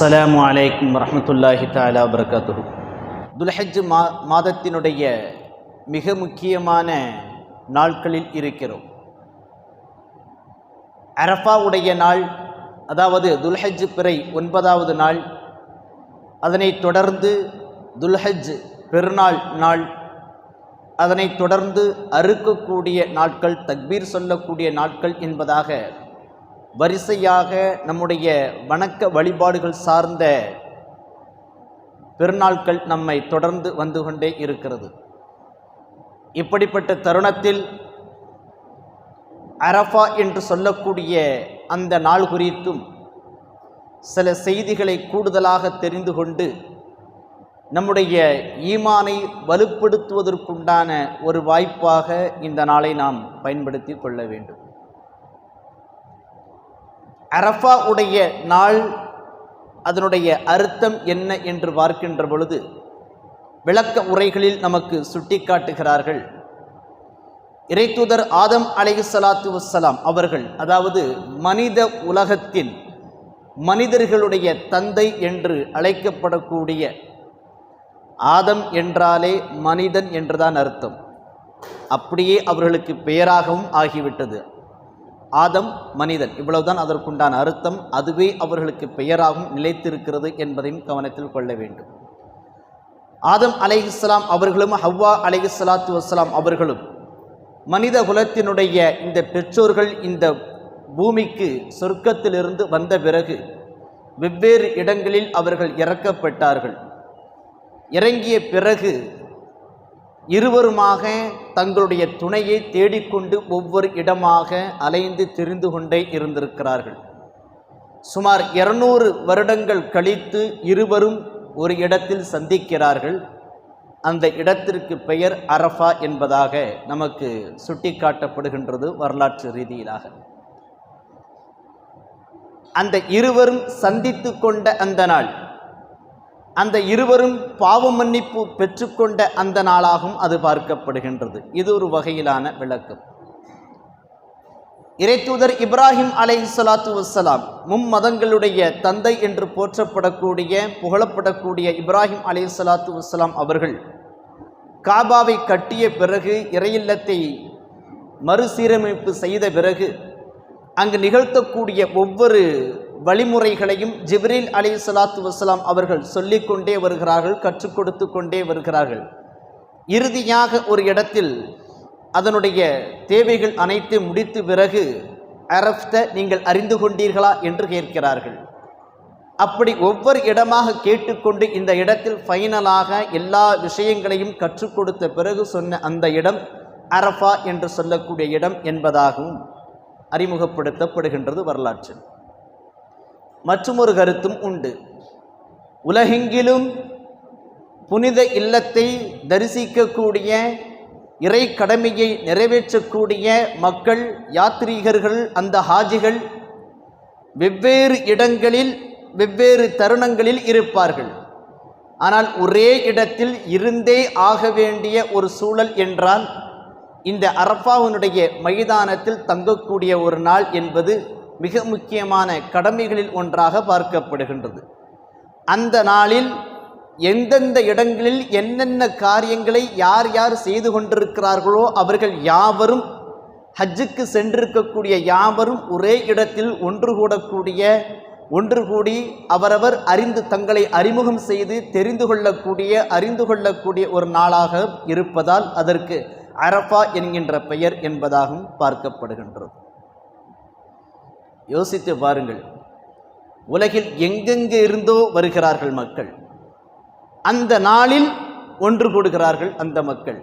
அஸ்ஸலாமு அலைக்கும் வரமத்துல்லாஹி தாலா வபரகாத்துஹு. துல்ஹஜ் மா மாதத்தினுடைய மிக முக்கியமான நாட்களில் இருக்கிறோம். அரஃபாவுடைய நாள் அதாவது துல்ஹஜ் பிறை ஒன்பதாவது நாள் அதனைத் தொடர்ந்து துல்ஹஜ் பெருநாள் நாள் அதனைத் தொடர்ந்து அறுக்கக்கூடிய நாட்கள் தக்பீர் சொல்லக்கூடிய நாட்கள் என்பதாக வரிசையாக நம்முடைய வணக்க வழிபாடுகள் சார்ந்த பெருநாட்கள் நம்மை தொடர்ந்து வந்து கொண்டே இருக்கிறது. இப்படிப்பட்ட தருணத்தில் அரஃபா என்று சொல்லக்கூடிய அந்த நாள் குறித்தும் சில செய்திகளை கூடுதலாக தெரிந்து கொண்டு நம்முடைய ஈமானை வலுப்படுத்துவதற்குண்டான ஒரு வாய்ப்பாக இந்த நாளை நாம் பயன்படுத்தி கொள்ள வேண்டும். அரஃபா உடைய நாள் அதனுடைய அர்த்தம் என்ன என்று பார்க்கின்ற பொழுது விளக்க உரைகளில் நமக்கு சுட்டிக்காட்டுகிறார்கள். இறைத்தூதர் ஆதம் அலைஹி சலாத்து வசலாம் அவர்கள் அதாவது மனித உலகத்தின் மனிதர்களுடைய தந்தை என்று அழைக்கப்படக்கூடிய ஆதம் என்றாலே மனிதன் என்றுதான் அர்த்தம். அப்படியே அவர்களுக்கு பெயராகவும் ஆகிவிட்டது. ஆதம் மனிதன். இவ்வளவுதான் அதற்குண்டான அர்த்தம். அதுவே அவர்களுக்கு பெயராகவும் நிலைத்திருக்கிறது என்பதையும் கவனத்தில் கொள்ள வேண்டும். ஆதம் அலைஹிஸ்லாம் அவர்களும் ஹவ்வா அலைஹிஸ்லாத்து வஸ்லாம் அவர்களும் மனித குலத்தினுடைய இந்த பெற்றோர்கள் இந்த பூமிக்கு சொர்க்கத்திலிருந்து வந்த பிறகு வெவ்வேறு இடங்களில் அவர்கள் இறக்கப்பட்டார்கள். இறங்கிய பிறகு இருவருமாக தங்களுடைய துணையை தேடிக்கொண்டு ஒவ்வொரு இடமாக அலைந்து திரிந்து கொண்டே இருந்திருக்கிறார்கள். சுமார் இருநூறு வருடங்கள் கழித்து இருவரும் ஒரு இடத்தில் சந்திக்கிறார்கள். அந்த இடத்திற்கு பெயர் அரஃபா என்பதாக நமக்கு சுட்டிக்காட்டப்படுகின்றது வரலாற்று ரீதியிலாக. அந்த இருவரும் சந்தித்து கொண்ட அந்த நாள் அந்த இருவரும் பாவ மன்னிப்பு பெற்றுக்கொண்ட அந்த நாளாகவும் அது பார்க்கப்படுகின்றது. இது ஒரு வகையிலான விளக்கம். இறைத்தூதர் இப்ராஹிம் அலை சலாத்து வசலாம் மும்மதங்களுடைய தந்தை என்று போற்றப்படக்கூடிய புகழப்படக்கூடிய இப்ராஹிம் அலை சலாத்து வசலாம் அவர்கள் காபாவை கட்டிய பிறகு இறையில்லத்தை மறுசீரமைப்பு செய்த பிறகு அங்கு நிகழ்த்தக்கூடிய ஒவ்வொரு வழிமுறைகளையும் ஜிப்ரீல் அலி சலாத்து வசலாம் அவர்கள் சொல்லிக்கொண்டே வருகிறார்கள் கற்றுக் கொடுத்து கொண்டே வருகிறார்கள். இறுதியாக ஒரு இடத்தில் அதனுடைய தேவைகள் அனைத்து முடித்து பிறகு அரஃப்த நீங்கள் அறிந்து கொண்டீர்களா என்று கேட்கிறார்கள். அப்படி ஒவ்வொரு இடமாக கேட்டுக்கொண்டு இந்த இடத்தில் ஃபைனலாக எல்லா விஷயங்களையும் கற்றுக் கொடுத்த பிறகு சொன்ன அந்த இடம் அரஃபா என்று சொல்லக்கூடிய இடம் என்பதாகவும் அறிமுகப்படுத்தப்படுகின்றது வரலாற்று மற்றுமொரு கருத்தும் உண்டு. உலகெங்கிலும் புனித இல்லத்தை தரிசிக்கக்கூடிய இறை கடமையை நிறைவேற்றக்கூடிய மக்கள் யாத்ரீகர்கள் அந்த ஹாஜிகள் வெவ்வேறு இடங்களில் வெவ்வேறு தருணங்களில் இருப்பார்கள். ஆனால் ஒரே இடத்தில் இருந்தே ஆக வேண்டிய ஒரு சூழல் என்றால் இந்த அரஃபாவினுடைய மைதானத்தில் தங்கக்கூடிய ஒரு நாள் என்பது மிக முக்கியமான கடமைகளில் ஒன்றாக பார்க்கப்படுகின்றது. அந்த நாளில் எந்தெந்த இடங்களில் என்னென்ன காரியங்களை யார் யார் செய்து கொண்டிருக்கிறார்களோ அவர்கள் யாவரும் ஹஜ்ஜுக்கு சென்றிருக்கக்கூடிய யாவரும் ஒரே இடத்தில் ஒன்று கூடக்கூடிய ஒன்று கூடி அவரவர் அறிந்து தங்களை அறிமுகம் செய்து தெரிந்து கொள்ளக்கூடிய அறிந்து கொள்ளக்கூடிய ஒரு நாளாக இருப்பதால் அதற்கு அரஃபா என்கின்ற பெயர் என்பதாகவும் பார்க்கப்படுகின்றது. யோசித்து பாருங்கள். உலகில் எங்கெங்கு இருந்தோ வருகிறார்கள் மக்கள். அந்த நாளில் ஒன்று கூடுகிறார்கள் அந்த மக்கள்.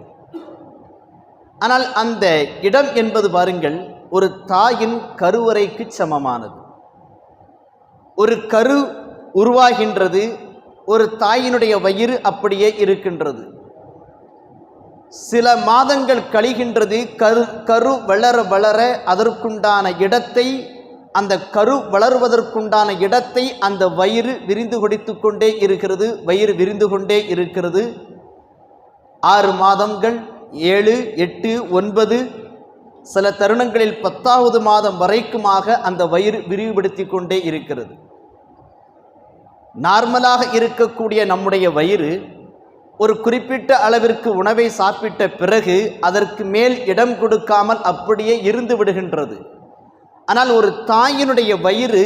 ஆனால் அந்த இடம் என்பது பாருங்கள் ஒரு தாயின் கருவறைக்கு சமமானது. ஒரு கரு உருவாகின்றது ஒரு தாயினுடைய வயிறு அப்படியே இருக்கின்றது. சில மாதங்கள் கழிகின்றது கரு கரு வளர வளர அதற்குண்டான இடத்தை அந்த கரு வளருவதற்குண்டான இடத்தை அந்த வயிறு விரிந்து கொடித்து கொண்டே இருக்கிறது. வயிறு விரிந்து கொண்டே இருக்கிறது. ஆறு மாதங்கள் ஏழு எட்டு ஒன்பது சில தருணங்களில் பத்தாவது மாதம் வரைக்குமாக அந்த வயிறு விரிவுபடுத்தி கொண்டே இருக்கிறது. நார்மலாக இருக்கக்கூடிய நம்முடைய வயிறு ஒரு குறிப்பிட்ட அளவிற்கு உணவை சாப்பிட்ட பிறகு அதற்கு மேல் இடம் கொடுக்காமல் அப்படியே இருந்து விடுகின்றது ஆனால் ஒரு தாயினுடைய வயிறு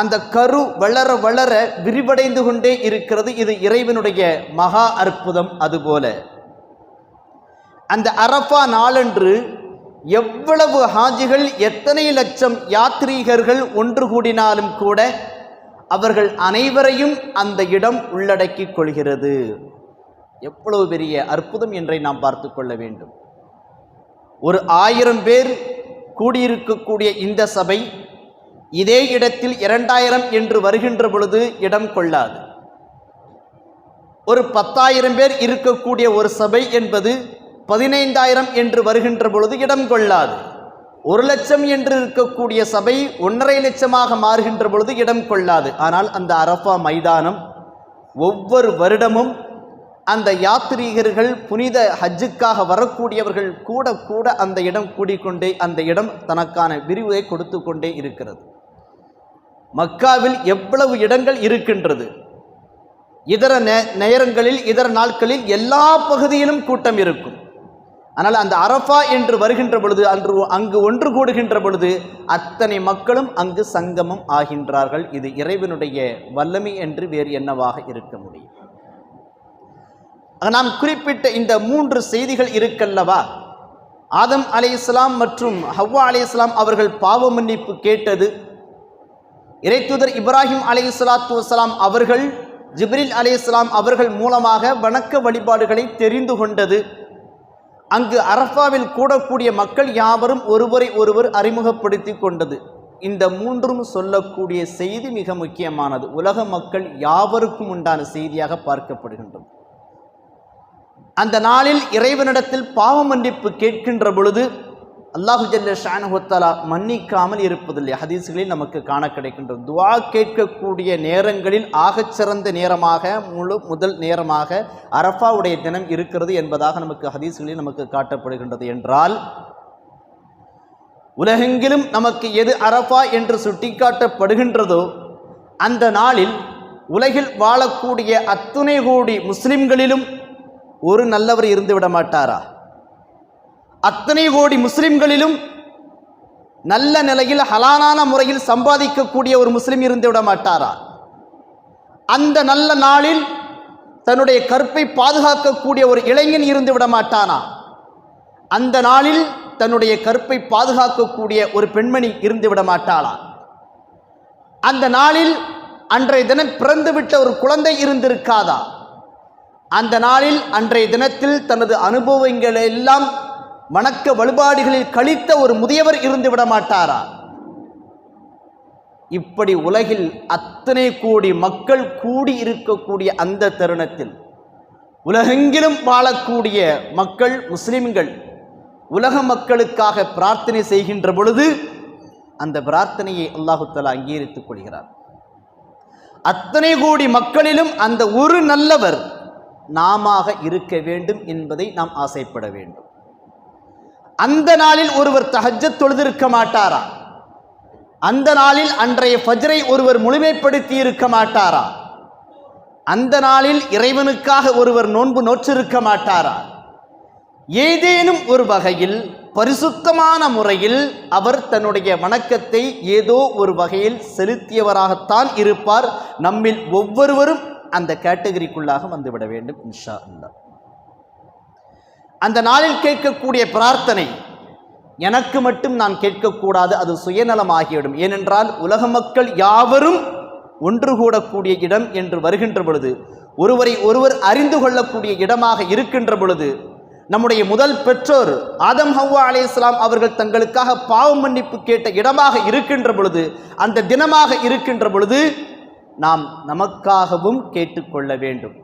அந்த கரு வளர வளர விரிவடைந்து கொண்டே இருக்கிறது. இது இறைவனுடைய மகா அற்புதம் அதுபோல. அந்த அரஃபா நாளன்று எவ்வளவு ஹாஜிகள் எத்தனை லட்சம் யாத்ரீகர்கள் ஒன்று கூடினாலும் கூட அவர்கள் அனைவரையும் அந்த இடம் உள்ளடக்கிக் கொள்கிறது. எவ்வளவு பெரிய அற்புதம் என்றை நாம் பார்த்து கொள்ள வேண்டும். ஒரு ஆயிரம் பேர் கூடியிருக்கக்கூடிய இந்த சபை இதே இடத்தில் இரண்டாயிரம் என்று வருகின்ற பொழுது இடம் கொள்ளாது. ஒரு பத்தாயிரம் பேர் இருக்கக்கூடிய ஒரு சபை என்பது பதினைந்தாயிரம் என்று வருகின்ற பொழுது இடம் கொள்ளாது. ஒரு லட்சம் என்று இருக்கக்கூடிய சபை ஒன்றரை லட்சமாக மாறுகின்ற பொழுது இடம் கொள்ளாது. ஆனால் அந்த அரஃபா மைதானம் ஒவ்வொரு வருடமும் அந்த யாத்ரீகர்கள் புனித ஹஜ்ஜுக்காக வரக்கூடியவர்கள் கூட கூட அந்த இடம் கூடிக்கொண்டே அந்த இடம் தனக்கான விரிவை கொடுத்து கொண்டே இருக்கிறது. மக்காவில் எவ்வளவு இடங்கள் இருக்கின்றது? இதர நே நேரங்களில் இதர நாட்களில் எல்லா பகுதியிலும் கூட்டம் இருக்கும். ஆனால் அந்த அரஃபா என்று வருகின்ற பொழுது அன்று அங்கு ஒன்று கூடுகின்ற பொழுது அத்தனை மக்களும் அங்கு சங்கமம் ஆகின்றார்கள். இது இறைவனுடைய வல்லமை என்று வேறு என்னவாக இருக்க முடியும்? நாம் குறிப்பிட்ட இந்த மூன்று செய்திகள் இருக்கல்லவா? ஆதம் அலை இஸ்லாம் மற்றும் ஹவ்வா அலை இஸ்லாம் அவர்கள் பாவ மன்னிப்பு கேட்டது இறைத்துதர் இப்ராஹிம் அலை இஸ்லாத்து வலாம் அவர்கள் ஜிப்ரில் அலை இஸ்லாம் அவர்கள் மூலமாக வணக்க வழிபாடுகளை தெரிந்து கொண்டது. அங்கு அரஃபாவில் கூடக்கூடிய மக்கள் யாவரும் ஒருவரை ஒருவர் அறிமுகப்படுத்தி கொண்டது. இந்த மூன்றும் சொல்லக்கூடிய செய்தி மிக முக்கியமானது. உலக மக்கள் யாவருக்கும் உண்டான செய்தியாக பார்க்கப்படுகின்றது. அந்த நாளில் இறைவனிடத்தில் பாவ மன்னிப்பு கேட்கின்ற பொழுது அல்லாஹு ஜல்ல ஷானுஹத்தாலா மன்னிக்காமல் இருப்பதில்லை. ஹதீஸ்களில் நமக்கு காண கிடைக்கின்றது. துவா கேட்கக்கூடிய நேரங்களில் ஆகச்சிறந்த நேரமாக முழு முதல் நேரமாக அரஃபாவுடைய தினம் இருக்கிறது என்பதாக நமக்கு ஹதீஸ்களில் நமக்கு காட்டப்படுகின்றது என்றால் உலகெங்கிலும் நமக்கு எது அரஃபா என்று சுட்டிக்காட்டப்படுகின்றதோ அந்த நாளில் உலகில் வாழக்கூடிய அத்துணை கோடி முஸ்லிம்களிலும் ஒரு நல்லவர் இருந்து விட மாட்டாரா? அத்தனை கோடி முஸ்லிம்களிலும் நல்ல நிலையில் ஹலானான முறையில் சம்பாதிக்கக்கூடிய ஒரு முஸ்லீம் இருந்து விட மாட்டாரா? அந்த நல்ல நாளில் தன்னுடைய கற்பை பாதுகாக்கக்கூடிய ஒரு இளைஞன் இருந்து விட மாட்டானா? அந்த நாளில் தன்னுடைய கற்பை பாதுகாக்கக்கூடிய ஒரு பெண்மணி இருந்து விட மாட்டாளா? அந்த நாளில் அன்றைய தினம் பிறந்துவிட்ட ஒரு குழந்தை இருந்திருக்காதா? அந்த நாளில் அன்றைய தினத்தில் தனது அனுபவங்களை எல்லாம் வணக்க வழிபாடுகளில் கழித்த ஒரு முதியவர் இருந்து விட மாட்டாரா இப்படி உலகில் அத்தனை கோடி மக்கள் கூடி இருக்கக்கூடிய அந்த தருணத்தில் உலகெங்கிலும் வாழக்கூடிய மக்கள் முஸ்லிம்கள் உலக மக்களுக்காக பிரார்த்தனை செய்கின்ற பொழுது அந்த பிரார்த்தனையை அல்லாஹுத்தலா அங்கீகரித்துக் கொள்கிறார். அத்தனை கோடி மக்களிலும் அந்த ஒரு நல்லவர் நாமாக இருக்க வேண்டும் என்பதை நாம் ஆசைப்பட வேண்டும். அந்த நாளில் ஒருவர் தஹஜ்ஜத் தொழுதிருக்க மாட்டாரா? அந்த நாளில் அன்றைய ஃபஜ்ரை ஒருவர் முழுமைப்படுத்தி இருக்க மாட்டாரா? அந்த நாளில் இறைவனுக்காக ஒருவர் நோன்பு நோற்றிருக்க மாட்டாரா? ஏதேனும் ஒரு வகையில் பரிசுத்தமான முறையில் அவர் தன்னுடைய வணக்கத்தை ஏதோ ஒரு வகையில் செலுத்தியவராகத்தான் இருப்பார். நம்மில் ஒவ்வொருவரும் அந்த கேட்டகரிக்குள்ளாக வந்துவிட வேண்டும் இன்ஷா அல்லா அந்த நாளில் கேட்கக்கூடிய பிரார்த்தனை எனக்கு மட்டும் நான் கேட்கக்கூடாது அது சுயநலமாகிவிடும். ஏனென்றால் உலக மக்கள் யாவரும் ஒன்று கூடக்கூடிய இடம் என்று வருகின்ற பொழுது ஒருவரை ஒருவர் அறிந்து கொள்ளக்கூடிய இடமாக இருக்கின்ற பொழுது நம்முடைய முதல் பெற்றோர் ஆதம் ஹவ்வா அலை இஸ்லாம் அவர்கள் தங்களுக்காக பாவ மன்னிப்பு கேட்ட இடமாக இருக்கின்ற பொழுது அந்த தினமாக இருக்கின்ற பொழுது நாம் நமக்காகவும் கேட்டுக்கொள்ள வேண்டும்.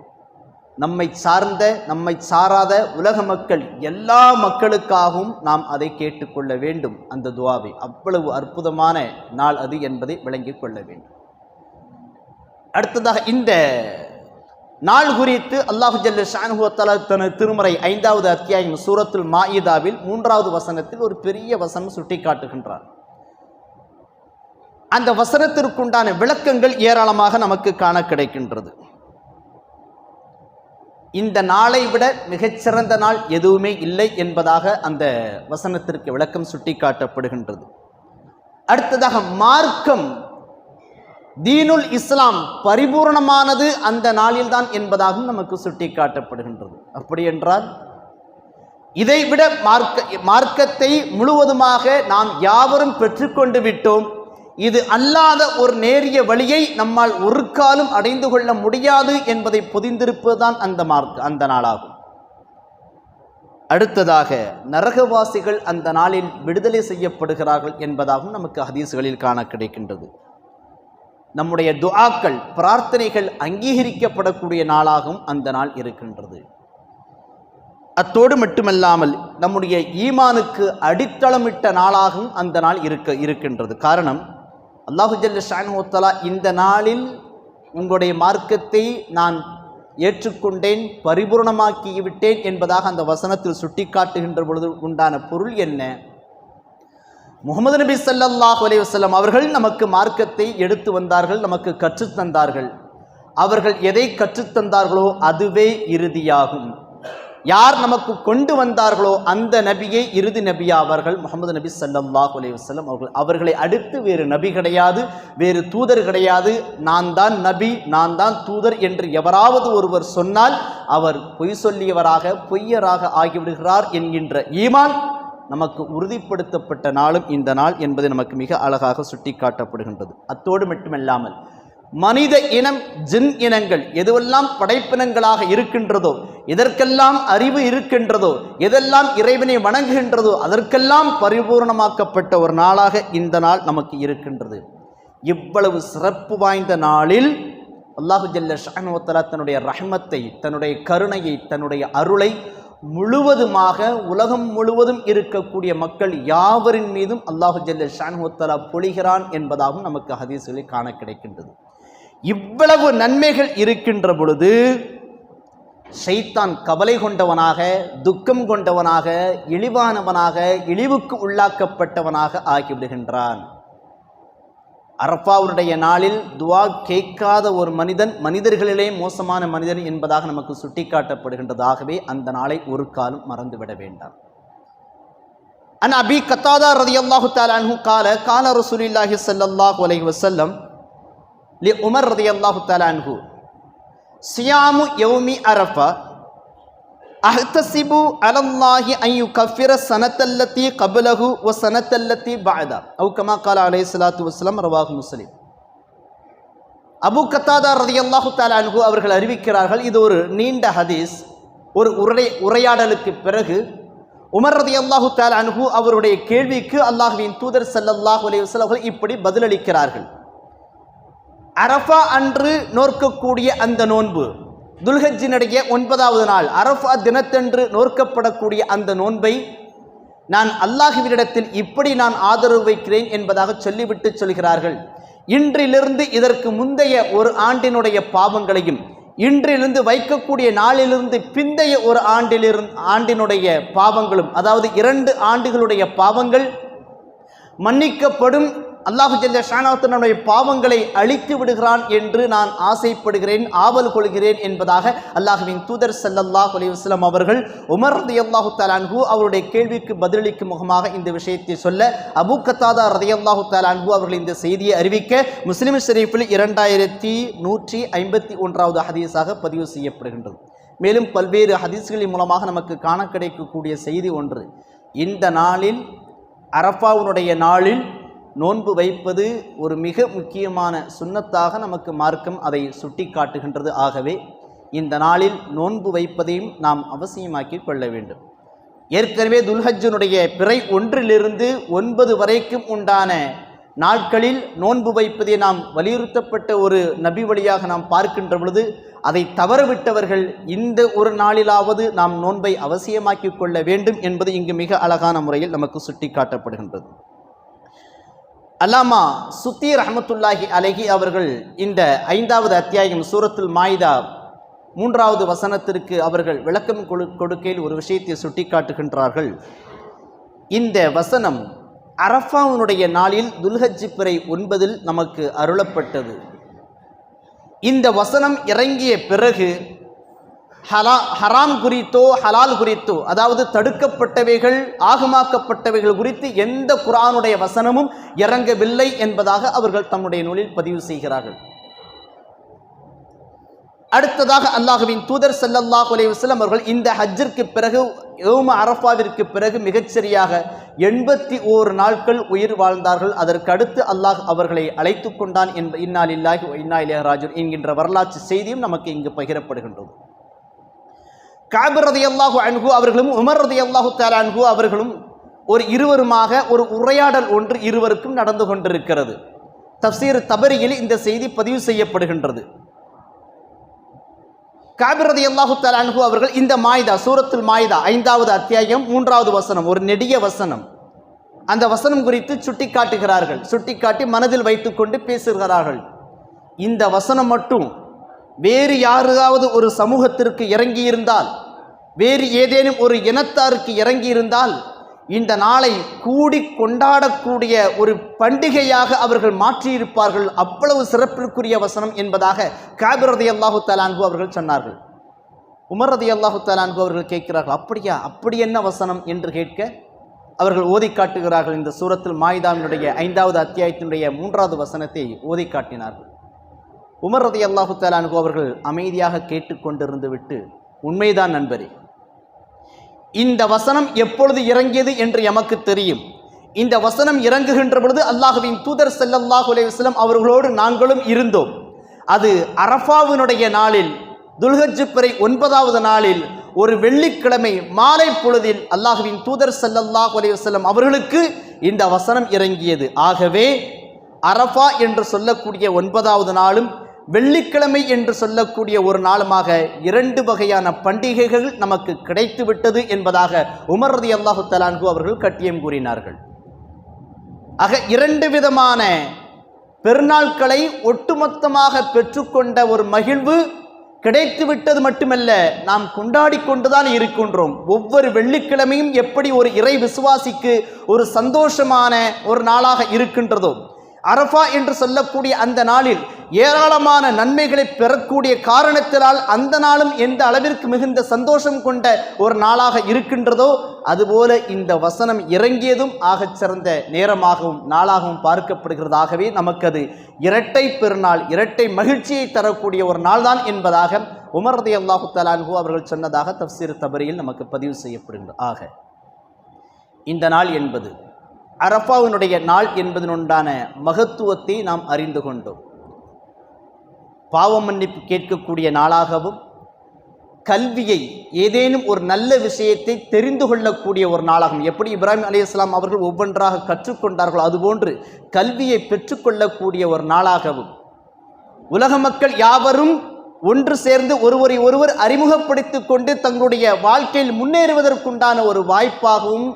நம்மை சார்ந்த நம்மை சாராத உலக மக்கள் எல்லா மக்களுக்காகவும் நாம் அதை கேட்டுக்கொள்ள வேண்டும். அந்த துவாவை. அவ்வளவு அற்புதமான நாள் அது என்பதை விளங்கிக் கொள்ள வேண்டும். அடுத்ததாக இந்த நாள் குறித்து அல்லாஹு ஜல்ல ஷானுஹுவத்தாலா தனது திருமறை ஐந்தாவது அத்தியாயம் சூரத்துல் மாயிதாவில் மூன்றாவது வசனத்தில் ஒரு பெரிய வசனம் சுட்டி காட்டுகின்றார் அந்த வசனத்திற்குண்டான விளக்கங்கள் ஏராளமாக நமக்கு காண கிடைக்கின்றது. இந்த நாளை விட மிகச்சிறந்த நாள் எதுவுமே இல்லை என்பதாக அந்த வசனத்திற்கு விளக்கம் சுட்டிக்காட்டப்படுகின்றது. அடுத்ததாக மார்க்கம் தீனுல் இஸ்லாம் பரிபூர்ணமானது அந்த நாளில்தான் என்பதாகவும் நமக்கு சுட்டிக்காட்டப்படுகின்றது. அப்படி என்றால் இதைவிட மார்க்க மார்க்கத்தை முழுவதுமாக நாம் யாவரும் பெற்றுக்கொண்டு விட்டோம் இது அல்லாத ஒரு நேரிய வழியை நம்மால் ஒரு காலம் அடைந்து கொள்ள முடியாது என்பதை புதிந்திருப்பதுதான் அந்த மார்க் அந்த நாளாகும். அடுத்ததாக நரகவாசிகள் அந்த நாளில் விடுதலை செய்யப்படுகிறார்கள் என்பதாகவும் நமக்கு ஹதீஸ்களில் காண கிடைக்கின்றது. நம்முடைய துஆக்கள் பிரார்த்தனைகள் அங்கீகரிக்கப்படக்கூடிய நாளாகவும் அந்த நாள் இருக்கின்றது. அத்தோடு மட்டுமல்லாமல் நம்முடைய ஈமானுக்கு அடித்தளமிட்ட நாளாகவும் அந்த நாள் இருக்க இருக்கின்றது. காரணம் அல்லாஹு ஜல்ல ஷானுத்தலா இந்த நாளில் உங்களுடைய மார்க்கத்தை நான் ஏற்றுக்கொண்டேன் பரிபூர்ணமாக்கிவிட்டேன் என்பதாக அந்த வசனத்தில் சுட்டிக்காட்டுகின்ற பொழுது உண்டான பொருள் என்ன? முகமது நபி சல்லாஹ் அலைவசல்லம் அவர்கள் நமக்கு மார்க்கத்தை எடுத்து வந்தார்கள் நமக்கு கற்றுத்தந்தார்கள் அவர்கள் எதை கற்றுத்தந்தார்களோ அதுவே இறுதியாகும். யார் நமக்கு கொண்டு வந்தார்களோ அந்த நபியை இறுதி நபியா அவர்கள் முகமது நபி சல்லாஹ் அலைஹி அவர்கள். அவர்களை அடுத்து வேறு நபி கிடையாது வேறு தூதர் கிடையாது. நான் தான் நபி நான் தான் தூதர் என்று எவராவது ஒருவர் சொன்னால் அவர் பொய் சொல்லியவராக பொய்யராக ஆகிவிடுகிறார் என்கின்ற ஈமான் நமக்கு உறுதிப்படுத்தப்பட்ட நாளும் இந்த நாள் என்பது நமக்கு மிக அழகாக சுட்டிக்காட்டப்படுகின்றது. அத்தோடு மட்டுமல்லாமல் மனித இனம் ஜின் இனங்கள் எதுவெல்லாம் படைப்பினங்களாக இருக்கின்றதோ எதற்கெல்லாம் அறிவு இருக்கின்றதோ எதெல்லாம் இறைவனை வணங்குகின்றதோ அதற்கெல்லாம் பரிபூர்ணமாக்கப்பட்ட ஒரு நாளாக இந்த நாள் நமக்கு இருக்கின்றது. இவ்வளவு சிறப்பு வாய்ந்த நாளில் அல்லாஹு ஜல்ல ஷானுவத்தலா தன்னுடைய ரஹ்மத்தை தன்னுடைய கருணையை தன்னுடைய அருளை முழுவதுமாக உலகம் முழுவதும் இருக்கக்கூடிய மக்கள் யாவரின் மீதும் அல்லாஹு ஜல்ல ஷானுவத்தலா பொழிகிறான் என்பதாகவும் நமக்கு ஹதீஸ்களில் காண கிடைக்கின்றது. இவ்வளவு நன்மைகள் இருக்கின்ற பொழுது ஷைத்தான் கவலை கொண்டவனாக துக்கம் கொண்டவனாக இழிவானவனாக இழிவுக்கு உள்ளாக்கப்பட்டவனாக ஆகிவிடுகின்றான். அரப்பாவுடைய நாளில் துவா கேட்காத ஒரு மனிதன் மனிதர்களிலே மோசமான மனிதன் என்பதாக நமக்கு சுட்டிக்காட்டப்படுகின்றதாகவே அந்த நாளை ஒரு காலம் மறந்துவிட வேண்டாம். அன் அபி கத்தாதா ரதியல்லாஹு தாலான்ஹு கால கால ரசூலில்லாஹி ஸல்லல்லாஹு அலைஹி வசல்லம் லி உமர் ரதியல்லாஹு தலான்ஹு சியாமு யௌமி அரஃபா அஹ்தசிபு அலல்லாஹி ஐயு கஃபிர சனத்தல்லத்தி கபலஹு வ சனத்தல்லத்தி பஅதா அவு கமா கால அலைஹி சலாத்து வஸலாம் ரவாஹு முஸ்லிம் அபு கத்தாதா ரதி அல்லாஹு அன்ஹு அவர்கள் அறிவிக்கிறார்கள். இது ஒரு நீண்ட ஹதீஸ். ஒரு உரை உரையாடலுக்கு பிறகு உமர் ரதியல்லாஹு தஆலா அனுகு அவருடைய கேள்விக்கு அல்லாஹுவின் தூதர் ஸல்லல்லாஹு அலைஹி வஸல்லம் அவர்கள் இப்படி பதிலளிக்கிறார்கள். அரஃபா அன்று நோற்கக்கூடிய அந்த நோன்பு. துல்ஹஜினுடைய ஒன்பதாவது நாள். அரஃபா தினத்தன்று நோற்கப்படக்கூடிய அந்த நோன்பை நான் அல்லாஹுவினிடத்தில் இப்படி நான் ஆதரவு வைக்கிறேன் என்பதாக சொல்லிவிட்டு சொல்கிறார்கள். இன்றிலிருந்து இதற்கு முந்தைய ஒரு ஆண்டினுடைய பாவங்களையும் இன்றிலிருந்து வைக்கக்கூடிய நாளிலிருந்து பிந்தைய ஒரு ஆண்டிலிருந்து ஆண்டினுடைய பாவங்களும் அதாவது இரண்டு ஆண்டுகளுடைய பாவங்கள் மன்னிக்கப்படும் அல்லாஹு ஜல்ல ஷானாத்தனுடைய பாவங்களை அழித்து விடுகிறான் என்று நான் ஆசைப்படுகிறேன் ஆவல் கொள்கிறேன் என்பதாக அல்லாஹுவின் தூதர் ஸல்லல்லாஹு அலைஹி அவர்கள் உமர் ரதியல்லாஹு தலான்ஹு அவருடைய கேள்விக்கு பதிலளிக்கும் முகமாக இந்த விஷயத்தை சொல்ல அபூ கத்தாதா ரதியல்லாஹு தலான்ஹு அவர்கள் இந்த செய்தியை அறிவிக்க முஸ்லிம் ஷெரீஃபில் இரண்டாயிரத்தி நூற்றி ஐம்பத்தி ஒன்றாவது ஹதீஸாக பதிவு செய்யப்படுகின்றது. மேலும் பல்வேறு ஹதீஸ்களின் மூலமாக நமக்கு காண கிடைக்கக்கூடிய செய்தி ஒன்று இந்த நாளில் அரஃபாவுனுடைய நாளில் நோன்பு வைப்பது ஒரு மிக முக்கியமான சுன்னத்தாக நமக்கு மார்க்கம் அதை சுட்டி காட்டுகின்றது ஆகவே இந்த நாளில் நோன்பு வைப்பதையும் நாம் அவசியமாக்கி கொள்ள வேண்டும். ஏற்கனவே துல்ஹஜனுடைய பிறை ஒன்றிலிருந்து ஒன்பது வரைக்கும் உண்டான நாட்களில் நோன்பு வைப்பதை நாம் வலியுறுத்தப்பட்ட ஒரு நபி வழியாக நாம் பார்க்கின்ற பொழுது அதை தவறவிட்டவர்கள் இந்த ஒரு நாளிலாவது நாம் நோன்பை அவசியமாக்கிக் கொள்ள வேண்டும் என்பது இங்கு மிக அழகான முறையில் நமக்கு சுட்டி காட்டப்படுகின்றது அல்லாமா சுத்தி ரஹமத்துல்லாஹி அலஹி அவர்கள் இந்த ஐந்தாவது அத்தியாயம் சூரத்துல் மாய்தா மூன்றாவது வசனத்திற்கு அவர்கள் விளக்கம் கொடு கொடுக்கையில் ஒரு விஷயத்தை சுட்டிக்காட்டுகின்றார்கள். இந்த வசனம் அரஃபாவுனுடைய நாளில் துல்ஹஜ்ஜி பிறை ஒன்பதில் நமக்கு அருளப்பட்டது. இந்த வசனம் இறங்கிய பிறகு ஹலா ஹராம் குறித்தோ ஹலால் குறித்தோ அதாவது தடுக்கப்பட்டவைகள் ஆகமாக்கப்பட்டவைகள் குறித்து எந்த குரானுடைய வசனமும் இறங்கவில்லை என்பதாக அவர்கள் தம்முடைய நூலில் பதிவு செய்கிறார்கள். அடுத்ததாக அல்லாஹுவின் தூதர் ஸல்லல்லாஹு அலைஹி அவர்கள் இந்த ஹஜ்ஜிற்கு பிறகு யோம அரஃபாவிற்கு பிறகு மிகச்சரியாக எண்பத்தி ஓரு நாட்கள் உயிர் வாழ்ந்தார்கள். அதற்கு அடுத்து அல்லாஹ் அவர்களை அழைத்து கொண்டான் என்ப இன்னால் இல்லாஹி இன்னா இலைஹி என்கின்ற வரலாற்று செய்தியும் நமக்கு இங்கு பகிரப்படுகின்றது. காபிர் ரதியல்லாஹு அன்ஹு அவர்களும் உமர் ரதியல்லாஹு தஆலா அன்ஹு அவர்களும் ஒரு இருவருமாக ஒரு உரையாடல் ஒன்று இருவருக்கும் நடந்து கொண்டிருக்கிறது. தப்சீர் தபரியில் இந்த செய்தி பதிவு செய்யப்படுகின்றது. காபிர் ரதியல்லாஹு தஆலா அன்ஹு அவர்கள் இந்த மாய்தா சூரத்தில் மாய்தா ஐந்தாவது அத்தியாயம் மூன்றாவது வசனம் ஒரு நெடிய வசனம். அந்த வசனம் குறித்து சுட்டிக்காட்டுகிறார்கள். சுட்டிக்காட்டி மனதில் வைத்துக்கொண்டு பேசுகிறார்கள். இந்த வசனம் மட்டும் வேறு யாராவது ஒரு சமூகத்திற்கு இறங்கியிருந்தால் வேறு ஏதேனும் ஒரு இனத்தாருக்கு இறங்கியிருந்தால் இந்த நாளை கூடி கொண்டாடக்கூடிய ஒரு பண்டிகையாக அவர்கள் மாற்றியிருப்பார்கள். அவ்வளவு சிறப்பிற்குரிய வசனம் என்பதாக காபிரதி அல்லாஹு தலான்கு அவர்கள் சொன்னார்கள். உமர் ரதி அல்லாஹு தலான்கு அவர்கள் கேட்கிறார்கள் அப்படியா? அப்படி என்ன வசனம்? என்று கேட்க அவர்கள் ஓதி காட்டுகிறார்கள். இந்த சூரத்தில் மாயுதாவினுடைய ஐந்தாவது அத்தியாயத்தினுடைய மூன்றாவது வசனத்தை ஓதி காட்டினார்கள். உமர் ரதி அல்லாஹு தலான்கு அவர்கள் அமைதியாக கேட்டுக்கொண்டிருந்து விட்டு உண்மைதான் நண்பரே இந்த வசனம் எப்பொழுது இறங்கியது என்று எமக்கு தெரியும். இந்த வசனம் இறங்குகின்ற பொழுது அல்லாஹுவின் தூதர் செல்லல்லாஹு அலைஹி அவர்களோடு நாங்களும் இருந்தோம். அது அரஃபாவினுடைய நாளில் துல்ஹஜ் பிறை ஒன்பதாவது நாளில் ஒரு வெள்ளிக்கிழமை மாலை பொழுதில் அல்லாஹுவின் தூதர் செல்லல்லாஹு அலைஹி அவர்களுக்கு இந்த வசனம் இறங்கியது. ஆகவே அரஃபா என்று சொல்லக்கூடிய ஒன்பதாவது நாளும் வெள்ளிக்கிழமை என்று சொல்லக்கூடிய ஒரு நாளுமாக இரண்டு வகையான பண்டிகைகள் நமக்கு கிடைத்து விட்டது என்பதாக உமர்ரதி அல்லாஹு தலான்கு அவர்கள் கட்டியம் கூறினார்கள். ஆக இரண்டு விதமான பெருநாட்களை ஒட்டுமொத்தமாக பெற்றுக்கொண்ட ஒரு மகிழ்வு கிடைத்து விட்டது மட்டுமல்ல நாம் கொண்டாடி கொண்டுதான் இருக்கின்றோம். ஒவ்வொரு வெள்ளிக்கிழமையும் எப்படி ஒரு இறை விசுவாசிக்கு ஒரு சந்தோஷமான ஒரு நாளாக இருக்கின்றதோ அரஃபா என்று சொல்லக்கூடிய அந்த நாளில் ஏராளமான நன்மைகளை பெறக்கூடிய காரணத்தினால் அந்த நாளும் எந்த அளவிற்கு மிகுந்த சந்தோஷம் கொண்ட ஒரு நாளாக இருக்கின்றதோ அதுபோல இந்த வசனம் இறங்கியதும் ஆகச் சிறந்த நேரமாகவும் நாளாகவும் பார்க்கப்படுகிறதாகவே நமக்கு அது இரட்டை பெருநாள் இரட்டை மகிழ்ச்சியை தரக்கூடிய ஒரு நாள்தான் என்பதாக உமர்தி அல்லாஹு தலான்ஹூ அவர்கள் சொன்னதாக தப்சீர் தபரியில் நமக்கு பதிவு செய்யப்படுகிறது. ஆக இந்த நாள் என்பது அரஃபாவினுடைய நாள் என்பதனுண்டான மகத்துவத்தை நாம் அறிந்து கொண்டோம். பாவ மன்னிப்பு கேட்கக்கூடிய நாளாகவும் கல்வியை ஏதேனும் ஒரு நல்ல விஷயத்தை தெரிந்து கொள்ளக்கூடிய ஒரு நாளாகும் எப்படி இப்ராஹிம் அலி இஸ்லாம் அவர்கள் ஒவ்வொன்றாக கற்றுக்கொண்டார்களோ அதுபோன்று கல்வியை பெற்றுக்கொள்ளக்கூடிய ஒரு நாளாகவும் உலக மக்கள் யாவரும் ஒன்று சேர்ந்து ஒருவரை ஒருவர் அறிமுகப்படுத்திக் கொண்டு தங்களுடைய வாழ்க்கையில் முன்னேறுவதற்குண்டான ஒரு வாய்ப்பாகவும்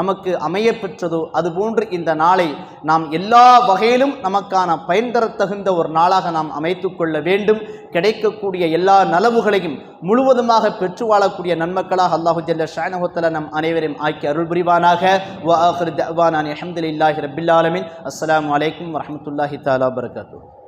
நமக்கு அமைய பெற்றதோ அதுபோன்று இந்த நாளை நாம் எல்லா வகையிலும் நமக்கான பயன் தர தகுந்த ஒரு நாளாக நாம் அமைத்து கொள்ள வேண்டும். கிடைக்கக்கூடிய எல்லா நலவுகளையும் முழுவதுமாக பெற்று வாழக்கூடிய நன்மக்களாக அல்லாஹு ஜல்ல ஷானஹுத்தல நம் அனைவரையும் ஆக்கி அருள் புரிவானாக. வா ஆஹிர் தஅவானா அல்ஹம்துலில்லாஹி இல்லாஹி ஆலமீன். அஸ்ஸலாமு அலைக்கும் வரஹ்மத்துல்லாஹி தஆலா வபரகாத்துஹு